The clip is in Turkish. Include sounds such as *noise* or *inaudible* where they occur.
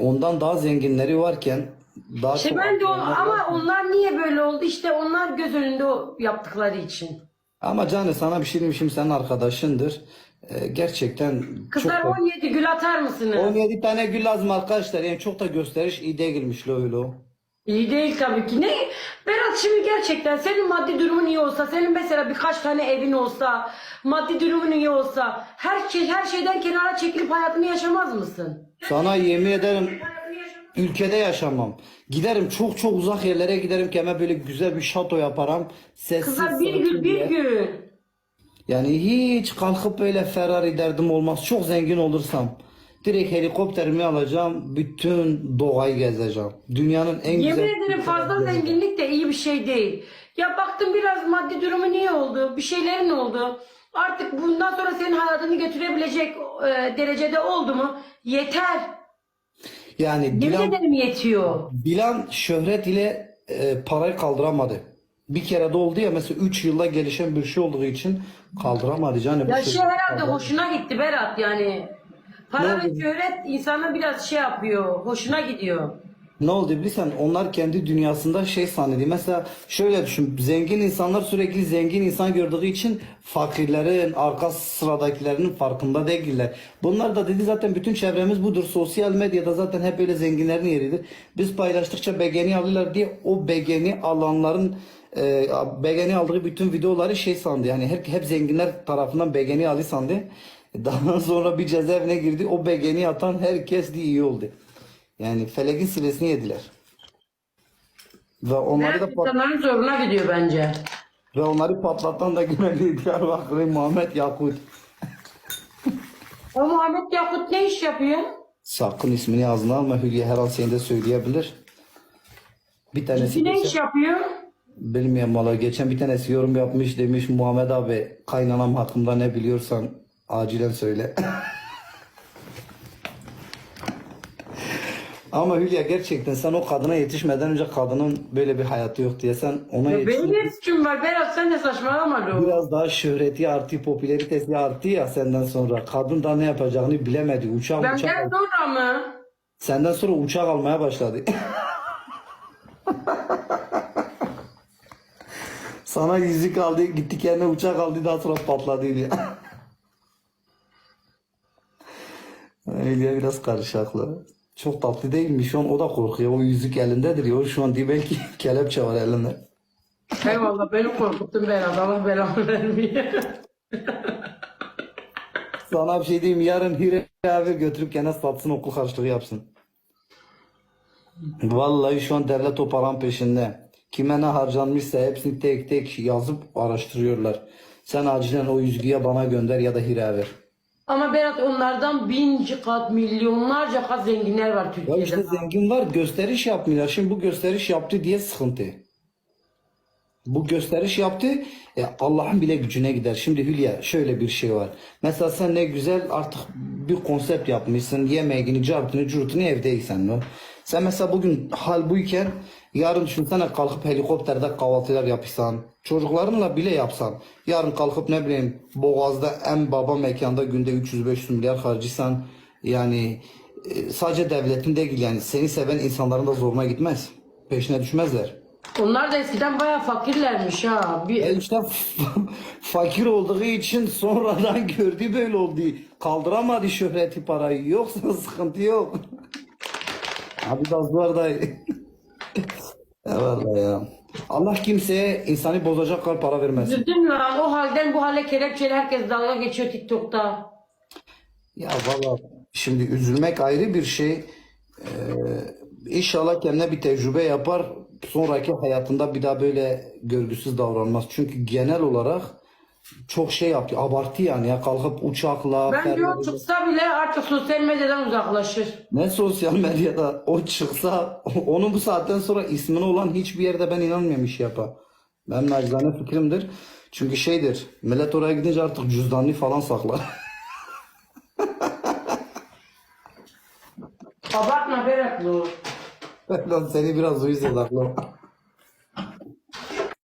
Ondan daha zenginleri varken daha İşte çok ben de o, akranlar ama varken- onlar niye böyle oldu? İşte onlar göz önünde o yaptıkları için. Ama Cane sana bir şey diyeyim şimdi senin arkadaşındır. Ee, gerçekten Kızlar çok da... 17 gül atar mısınız? 17 tane gül lazım arkadaşlar. Yani çok da gösteriş iyi değilmiş lo öyle o. İyi değil tabii ki. Ne? Berat şimdi gerçekten senin maddi durumun iyi olsa, senin mesela birkaç tane evin olsa, maddi durumun iyi olsa, her şey her şeyden kenara çekilip hayatını yaşamaz mısın? Sana yemin ederim ülkede yaşamam. Giderim çok çok uzak yerlere giderim hemen böyle güzel bir şato yaparım. Sessiz Kızlar bir sakin gül bir diye. gül. Yani hiç kalkıp böyle Ferrari derdim olmaz. Çok zengin olursam direkt helikopterimi alacağım. Bütün doğayı gezeceğim. Dünyanın en Yemin güzel... ederim fazla zenginlik de iyi bir şey değil. Ya baktım biraz maddi durumun iyi oldu, bir şeylerin oldu. Artık bundan sonra senin hayatını götürebilecek e, derecede oldu mu? Yeter. Yani Yemin Dilan, ederim yetiyor. Dilan şöhret ile e, parayı kaldıramadı. Bir kere de oldu ya mesela 3 yılda gelişen bir şey olduğu için kaldıramadı canım. Ya şey herhalde hoşuna gitti Berat yani. Para ve şöhret insana biraz şey yapıyor, hoşuna gidiyor. Ne oldu bilirsen onlar kendi dünyasında şey zannediyor. Mesela şöyle düşün. Zengin insanlar sürekli zengin insan gördüğü için fakirlerin, arka sıradakilerinin farkında değiller. Bunlar da dedi zaten bütün çevremiz budur. Sosyal medyada zaten hep böyle zenginlerin yeridir. Biz paylaştıkça beğeni alırlar diye o beğeni alanların e, beğeni aldığı bütün videoları şey sandı. Yani hep, hep zenginler tarafından beğeni aldı sandı. Daha *laughs* sonra bir cezaevine girdi. O beğeni atan herkes de iyi oldu. Yani felekin silesini yediler. Ve onları da pat- zoruna gidiyor bence. ve onları patlatan da Güneyli Diyarbakır'ı Muhammed Yakut. O Muhammed Yakut ne iş yapıyor? Sakın ismini ağzına alma Hülya her an seni de söyleyebilir. Bir tanesi Ne iş yapıyor? Bilmiyorum valla geçen bir tanesi yorum yapmış demiş Muhammed abi kaynanam hakkında ne biliyorsan acilen söyle. *laughs* Ama Hülya gerçekten sen o kadına yetişmeden önce kadının böyle bir hayatı yok diye sen ona Ya benim ne suçum var Berat sen de saçmalama lo. Biraz daha şöhreti arttı, popülaritesi arttı ya senden sonra. Kadın da ne yapacağını bilemedi. Uçak uçak. Benden sonra mı? Senden sonra uçak almaya başladı. *laughs* Sana yüzük aldı, gitti kendine uçak aldı daha sonra patladı diye. *laughs* Öyle biraz karışaklı. Çok tatlı değil mi? Şu an o da korkuyor. O yüzük elindedir ya. O şu an diye belki *laughs* kelepçe var elinde. Eyvallah beni korkuttun Berat Allah belamı vermiyor. *laughs* Sana bir şey diyeyim. Yarın Hire abi götürüp gene satsın okul harçlığı yapsın. Vallahi şu an devlet o paranın peşinde. Kime ne harcanmışsa hepsini tek tek yazıp araştırıyorlar. Sen acilen o yüzüğü bana gönder ya da Hire ver. Ama Berat onlardan binci kat, milyonlarca kat zenginler var Ya Türkiye'de. işte zengin var gösteriş yapmıyorlar. Şimdi bu gösteriş yaptı diye sıkıntı. Bu gösteriş yaptı e, Allah'ın bile gücüne gider. Şimdi Hülya şöyle bir şey var. Mesela sen ne güzel artık bir konsept yapmışsın. Yemeğini, cartını, curtunu evdeysen? Sen mesela bugün hal buyken yarın düşünsene kalkıp helikopterde kahvaltılar yapsan. Çocuklarınla bile yapsan. Yarın kalkıp ne bileyim Boğaz'da en baba mekanda günde 300-500 milyar harcıysan yani e, sadece devletin değil yani seni seven insanların da zoruna gitmez. Peşine düşmezler. Onlar da eskiden bayağı fakirlermiş ha. Bir, E işte *laughs* fakir olduğu için sonradan *laughs* gördü böyle oldu. Kaldıramadı şöhreti parayı. Yoksa sıkıntı yok. *laughs* Abi bazılar da Eyvallah ya. Allah kimseye insanı bozacak kadar para vermez. Üzüldüm lan o halden bu hale kelepçeli herkes dalga geçiyor TikTok'ta. Ya valla şimdi üzülmek ayrı bir şey. Ee, inşallah kendine bir tecrübe yapar. Sonraki hayatında bir daha böyle görgüsüz davranmaz. Çünkü genel olarak çok şey yaptı. Abartı yani ya kalkıp uçakla Ben diyor çıksa bile artık sosyal medyadan uzaklaşır. ne sosyal medyada o çıksa onun bu saatten sonra ismini olan hiçbir yerde ben inanmıyorum iş yapa. Benim nacizane fikrimdir. Çünkü şeydir millet oraya gidince artık cüzdanını falan saklar. Abartma Berat lo. *laughs* Lan seni biraz uyuz lan.